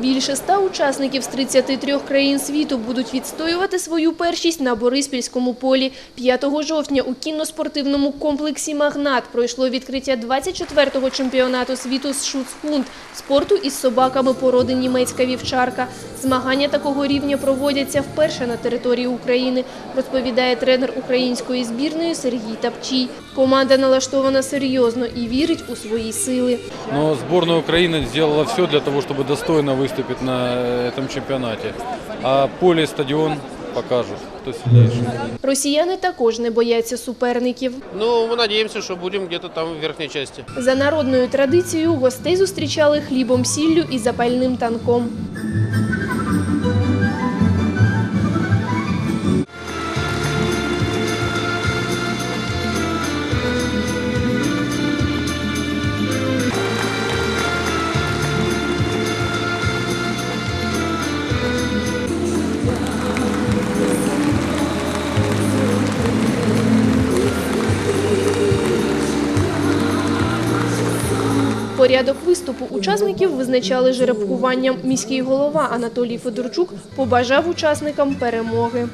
Більше ста учасників з 33 країн світу будуть відстоювати свою першість на Бориспільському полі. 5 жовтня у кінно-спортивному комплексі «Магнат» пройшло відкриття 24-го чемпіонату світу з шуцхунд – спорту із собаками породи німецька вівчарка. Змагання такого рівня проводяться вперше на території України, розповідає тренер української збірної Сергій Тапчій. Команда налаштована серйозно і вірить у свої сили. Но сборная Украины сделала все для того, чтобы достойно выступить на этом чемпионате. А поле и стадион покажут, кто сильнейший. Росіяни також не бояться суперників. Ну, мы надеемся, что будем где-то там в верхней части. За народною традицією гостей зустрічали хлібом, сіллю і запальним танком. Порядок виступу учасників визначали жеребкуванням. Міський голова Анатолій Федорчук побажав учасникам перемоги.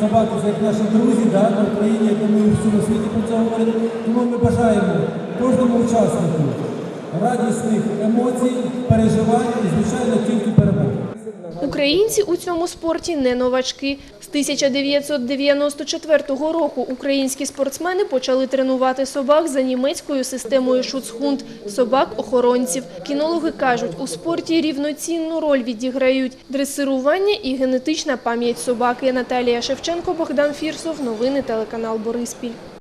собаки, це як наші друзі да, на Україні, як ми у всьому світі про це говоримо. Тому ми бажаємо кожному учаснику радісних емоцій, переживань і, звичайно, тільки перемоги. Українці у цьому спорті не новачки. З 1994 року українські спортсмени почали тренувати собак за німецькою системою шуцхунд – собак-охоронців. Кінологи кажуть, у спорті рівноцінну роль відіграють дресирування і генетична пам'ять собаки. Наталія Шевченко, Богдан Фірсов. Новини телеканал Бориспіль.